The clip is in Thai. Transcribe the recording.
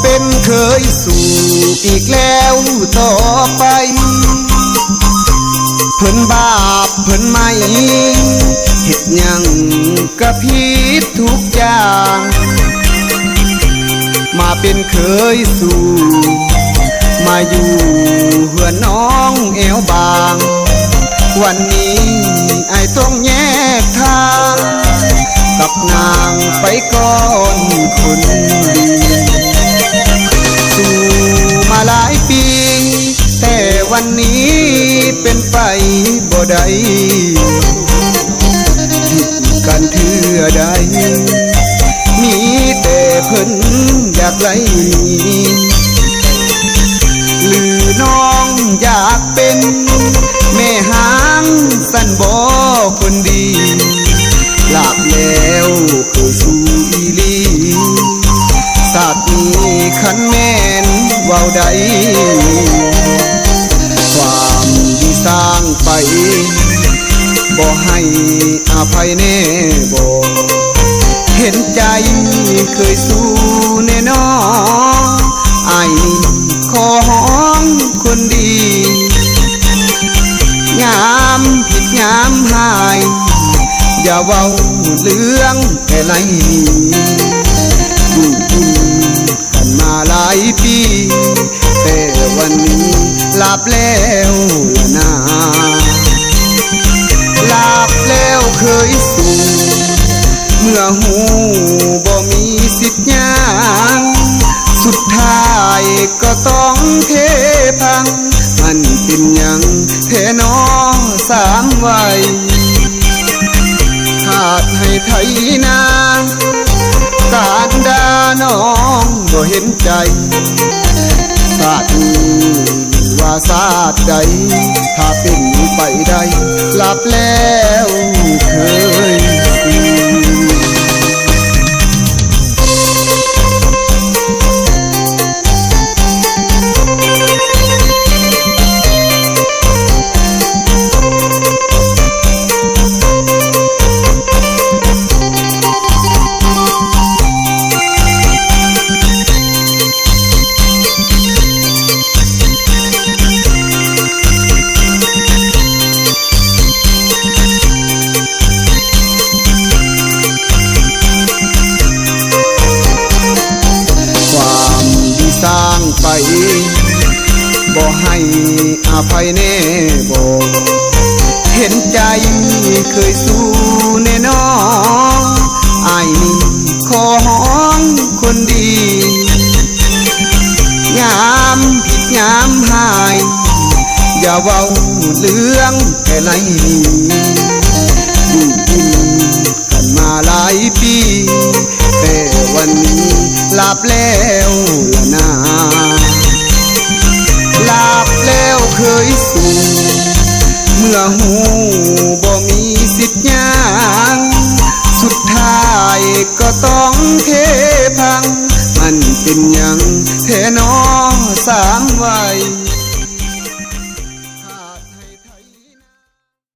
เป็นเคยสู่อีกแล้วต่อไป เพิ่นบาปเพิ่นไม่เฮ็ดยังกระผิดทุกอย่าง มาเป็นเคยสู่ มาอยู่เพื่อน้องเอวบาง วันนี้ไอต้องแยกทาง กับนางไปก่อนคน วันนี้เป็นไปบ่ได้ผิดกันเทื่อใดมีแต่เพิ่นอยากไล่หนีหรือน้องอยากเป็น แม่หางสันบอคนดีหลับแล้วเคยสู่อีลีศาตร์นี้ขันแม่นว้าใด ภัยแน่บ่เห็นใจเคยสู้แน่นอนไอ้ายนี่ของคนดี งามผิดงามหาย อย่าเว้าเรื่องแต่ไรนี้อยู่กินกันมาหลายปี แต่วันนี้ลับแล้วละนา เคยสู่เมื่อหูบ่มีสิทธิ์ยังสุดท้ายก็ต้องเทพัง มันเป็นยังเทนอสามวัยขาดให้ไทยนาการดาน้องบ่เห็นใจศาสตร์ว่าศาสตร์ใดถ้าเป็นไปได้ หลับแล้วเคย บ่ให้อภัยแน่บ่เห็นใจเคยสู้แน่นอนไอานี่ขอห้องคนดีงามผิดงามหาย อย่าเว้าเรื่องแค่ไรนี้ เทนอสามวัย